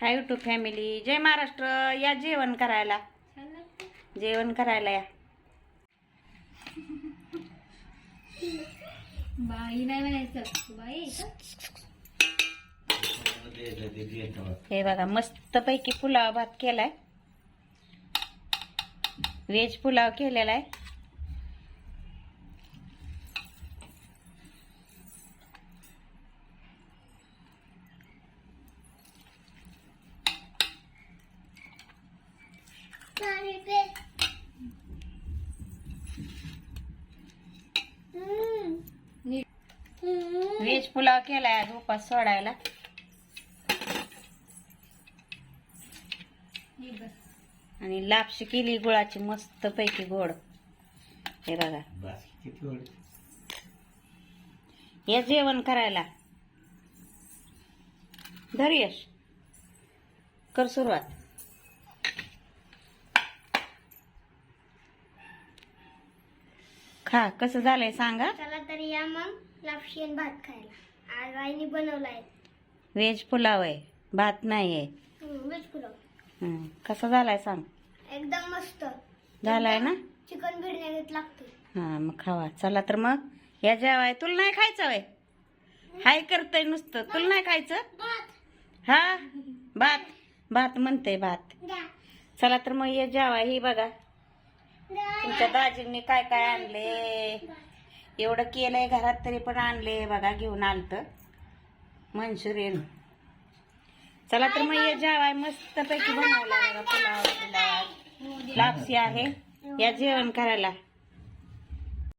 हाय YouTube family जय महाराष्ट्र. या जेवण करायला. जेवण करायला या. बाई नाही म्हणायचं. बाई हे बघा मस्त पैकी पुलाव भात केलाय. व्हेज पुलाव केलेला आहे. व्हेज पुलाव केलाय आज उपास सोडायला. आणि लापशी केली गुळाची मस्त पैकी गोड. हे बघा. हे जेवण करायला. धर यश. कर सुरुवात. खा कसं झालंय सांगा? चला तर या मग लापशी आणि भात खायला. आज आईने बनवलाय. व्हेज पुलाव आहे भात नाही आहे. व्हेज पुलाव. हं, कसा झालाय सांग? एकदम मस्त. झालाय ना? चिकन बिर्याणीत लागते हा मग खावा. चला तर मग या जेवाय. तुला नाही खायचं वय हाय करतय नुसतं. तुला नाही खायचं? हा? भात. भात म्हणते भात. चला तर मग ये जेवाय. ही बघा. आमच्या दाजींनी काय काय आणले? एवढं केलंय घरात तरी पण आणले. बघा घेऊन आलत. मंचुरियन चला तर मग ये जेवाय मस्त पैकी बनवला. बघा पुलाव पुलाव लापसी आहे. या जेवण करायला.